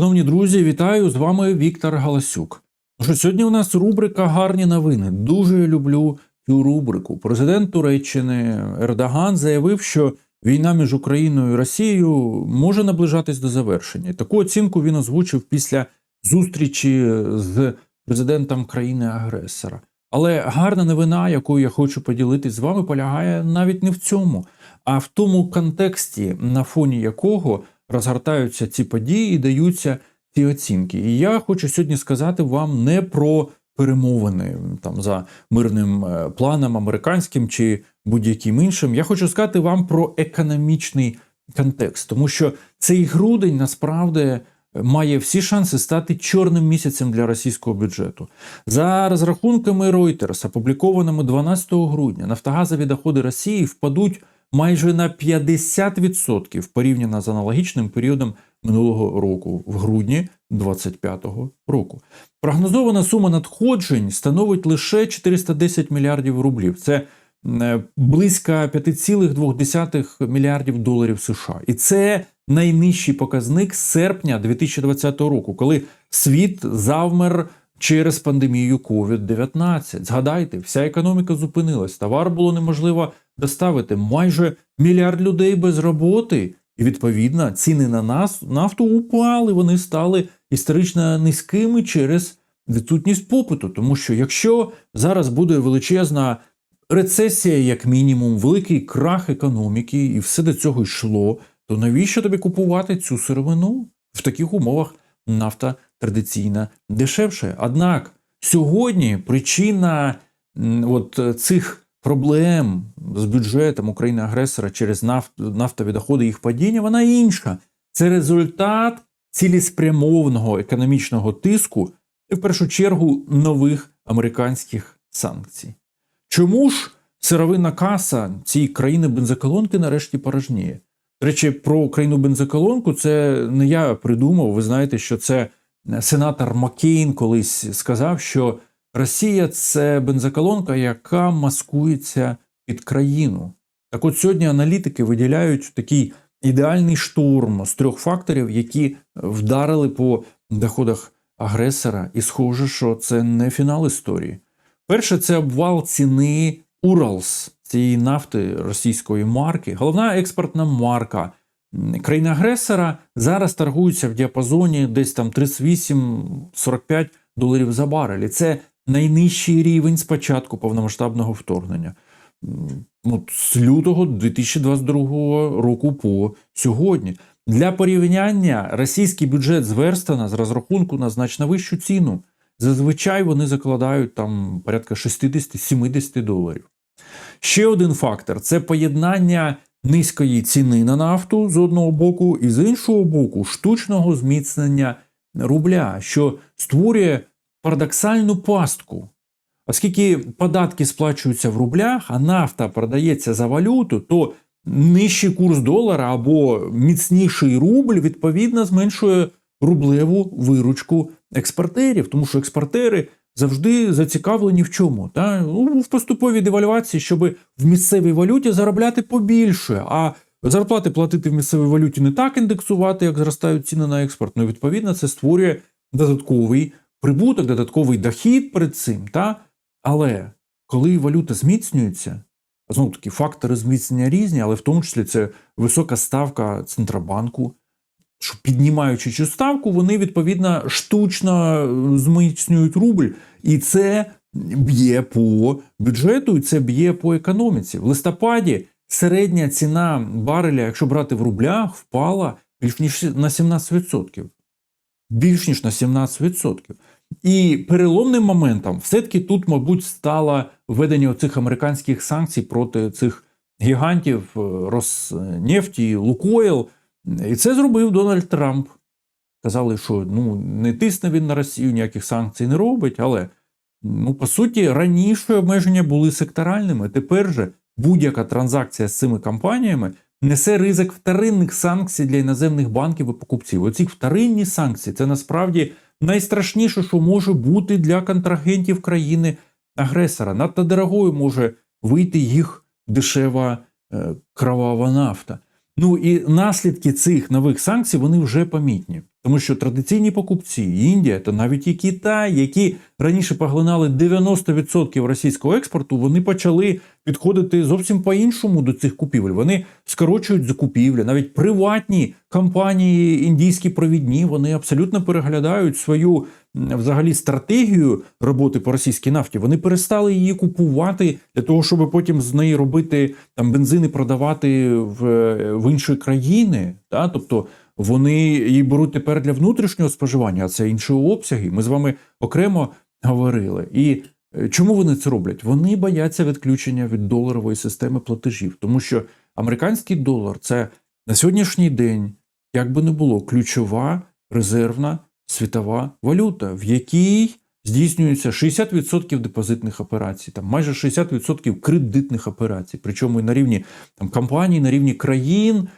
Шановні друзі, вітаю з вами Віктор Галасюк. Що, сьогодні у нас рубрика Гарні новини. Дуже люблю цю рубрику. Президент Туреччини Ердоган заявив, що війна між Україною і Росією може наближатись до завершення. Таку оцінку він озвучив після зустрічі з президентом країни-агресора. Але гарна новина, якою я хочу поділитись з вами, полягає навіть не в цьому, а в тому контексті, на фоні якого розгортаються ці події і даються ці оцінки. І я хочу сьогодні сказати вам не про перемовини там за мирним е, планом американським чи будь-яким іншим. Я хочу сказати вам про економічний контекст, тому що цей грудень насправді має всі шанси стати чорним місяцем для російського бюджету. За розрахунками Reuters, опублікованими 12 грудня, нафтогазові доходи Росії впадуть майже на 50% порівняно з аналогічним періодом минулого року, в грудні 2025 року. Прогнозована сума надходжень становить лише 410 мільярдів рублів. Це е, близько 5,2 мільярдів доларів США. І це найнижчий показник з серпня 2020 року, коли світ завмер через пандемію COVID-19. Згадайте, вся економіка зупинилась, товар було неможливо доставити майже мільярд людей без роботи. І відповідно ціни на нас нафту упали. Вони стали історично низькими через відсутність попиту. Тому що якщо зараз буде величезна рецесія, як мінімум, великий крах економіки, і все до цього йшло, то навіщо тобі купувати цю сировину в таких умовах нафта традиційна дешевше? Однак сьогодні причина от цих проблем з бюджетом України-агресора через нафт, нафтові доходи їх падіння, вона інша. Це результат цілеспрямованого економічного тиску і в першу чергу нових американських санкцій. Чому ж сировинна каса цієї країни бензоколонки нарешті порожніє? До речі, про країну бензоколонку це не я придумав. Ви знаєте, що це сенатор Маккейн колись сказав, що Росія це бензоколонка, яка маскується під країну. Так от сьогодні аналітики виділяють такий ідеальний штурм з трьох факторів, які вдарили по доходах агресора, і схоже, що це не фінал історії. Перше, це обвал ціни Уралс цієї нафти російської марки. Головна експортна марка країни-агресора зараз торгується в діапазоні десь там 38-45 доларів за барель. І Це найнижчий рівень з початку повномасштабного вторгнення. От з лютого 2022 року по сьогодні. Для порівняння російський бюджет з Верстана з розрахунку на значно вищу ціну. Зазвичай вони закладають там порядка 60-70 доларів. Ще один фактор це поєднання низької ціни на нафту з одного боку, і з іншого боку, штучного зміцнення рубля, що створює парадоксальну пастку. Оскільки податки сплачуються в рублях, а нафта продається за валюту, то нижчий курс долара або міцніший рубль відповідно зменшує рублеву виручку експортерів, тому що експортери завжди зацікавлені в чому? Та? Ну, В поступовій девальвації, щоб в місцевій валюті заробляти побільше. А зарплати платити в місцевій валюті не так індексувати, як зростають ціни на експорт. Ну, відповідно, це створює додатковий прибуток, додатковий дохід перед цим. Та? Але коли валюта зміцнюється, знову таки фактори зміцнення різні, але в тому числі це висока ставка Центробанку. Що піднімаючи цю ставку, вони відповідно штучно зміцнюють рубль, і це б'є по бюджету, і це б'є по економіці. В листопаді середня ціна бареля, якщо брати в рублях, впала більш ніж на 17%. Більш ніж на 17%. І переломним моментом все-таки тут, мабуть, стало введення оцих американських санкцій проти цих гігантів Роснефті, Лукойл. І це зробив Дональд Трамп. Казали, що ну, не тисне він на Росію, ніяких санкцій не робить, але ну, по суті раніше обмеження були секторальними. Тепер же будь-яка транзакція з цими компаніями несе ризик вторинних санкцій для іноземних банків і покупців. Оці вторинні санкції це насправді найстрашніше, що може бути для контрагентів країни-агресора. Надто дорогою може вийти їх дешева е, кровава нафта. Ну і наслідки цих нових санкцій вони вже помітні, тому що традиційні покупці Індія та навіть і Китай, які раніше поглинали 90% російського експорту, вони почали підходити зовсім по-іншому до цих купівель. Вони скорочують закупівлі, навіть приватні компанії, індійські провідні, вони абсолютно переглядають свою взагалі стратегію роботи по російській нафті. Вони перестали її купувати для того, щоб потім з неї робити там бензини, продавати в, в інші країни. Та? Тобто вони її беруть тепер для внутрішнього споживання, а це інші обсяги. Ми з вами окремо говорили. І е, чому вони це роблять? Вони бояться відключення від доларової системи платежів, тому що американський долар це на сьогоднішній день, як би не було, ключова резервна світова валюта, в якій здійснюється 60% депозитних операцій, там майже 60% кредитних операцій, причому і на рівні там, компаній, на рівні країн.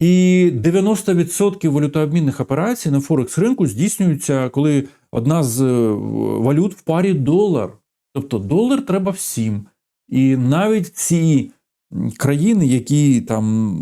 І 90% валютообмінних операцій на Форекс ринку здійснюються, коли одна з е, валют в парі долар. Тобто долар треба всім. І навіть ці країни, які там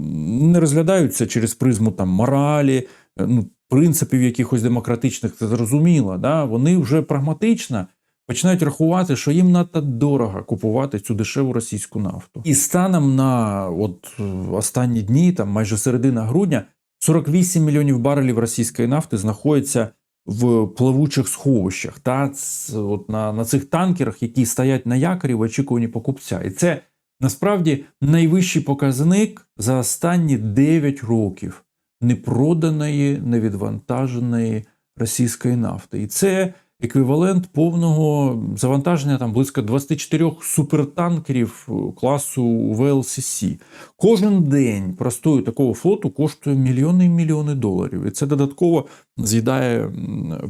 не розглядаються через призму там моралі, е, ну, принципів якихось демократичних, це зрозуміло, да? вони вже прагматично починають рахувати, що їм надто дорого купувати цю дешеву російську нафту. І станом на от останні дні, там майже середина грудня, 48 мільйонів барелів російської нафти знаходяться в плавучих сховищах, та от на, на цих танкерах, які стоять на якорі в очікуванні покупця. І це насправді найвищий показник за останні 9 років непроданої, невідвантаженої російської нафти. І це еквівалент повного завантаження там близько 24 супертанкерів е, класу VLCC. Кожен день простою такого флоту коштує мільйони і мільйони доларів. І це додатково з'їдає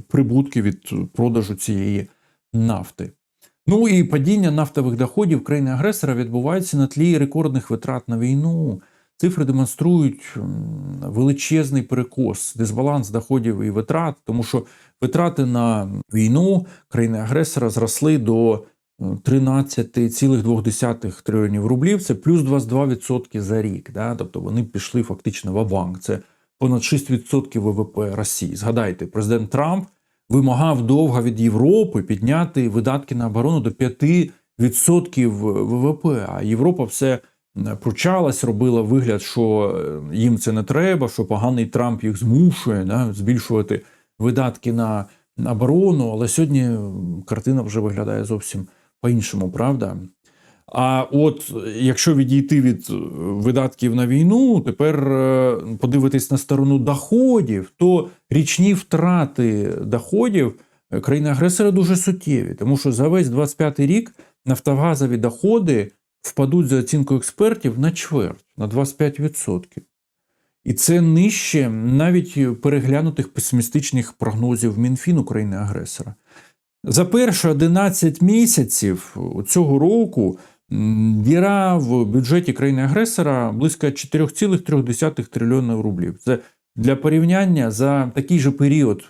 прибутки від продажу цієї нафти. Ну і падіння нафтових доходів країни-агресора відбувається на тлі рекордних витрат на війну. Цифри демонструють величезний перекос, дисбаланс доходів і витрат, тому що витрати на війну країни-агресора зросли до е, 13,2 трильйонів рублів. Це плюс 22% за рік. Да? Тобто вони пішли фактично в банк. Це понад 6% ВВП Росії. Згадайте, президент Трамп вимагав довго від Європи підняти видатки на оборону до 5% ВВП. А Європа все пручалась, робила вигляд, що е, їм це не треба, що поганий Трамп їх змушує да, збільшувати видатки на оборону. Але сьогодні картина вже виглядає зовсім по-іншому, правда? А от е, якщо відійти від е, видатків на війну, тепер подивитись на сторону доходів, то річні втрати доходів е, країни-агресора дуже суттєві, тому що за весь 25 рік нафтогазові доходи впадуть за оцінкою експертів на чверть, на 25%. І це нижче навіть переглянутих песимістичних прогнозів Мінфіну країни-агресора. За перші 11 місяців цього року діра в бюджеті країни-агресора близько 4,3 трильйона рублів. Це для порівняння за такий же період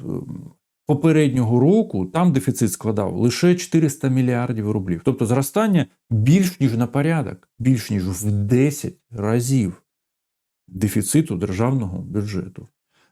попереднього року там дефіцит складав лише 400 мільярдів рублів. Тобто зростання більш ніж на порядок, більш ніж в 10 разів дефіциту державного бюджету.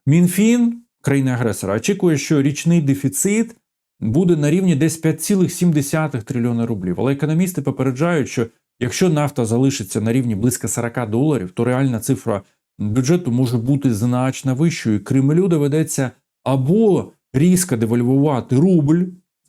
Мінфін країни-агресора очікує, що річний дефіцит буде на рівні десь 5,7 трильйона рублів. Але економісти попереджають, що якщо нафта залишиться на рівні близько 40 доларів, то реальна цифра бюджету може бути значно вищою. Кремлю доведеться або різко девальвувати рубль,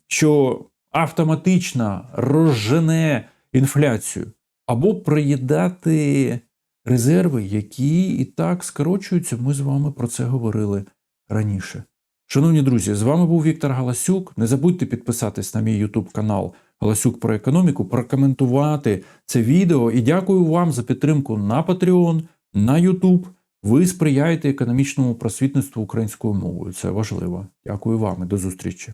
що автоматично розжене інфляцію, або приїдати резерви, які і так скорочуються. Ми з вами про це говорили раніше. Шановні друзі, з вами був Віктор Галасюк. Не забудьте підписатись на мій YouTube канал Галасюк про економіку, прокоментувати це відео і дякую вам за підтримку на Patreon, на YouTube. Ви сприяєте економічному просвітництву українською мовою. Це важливо. Дякую вам і до зустрічі.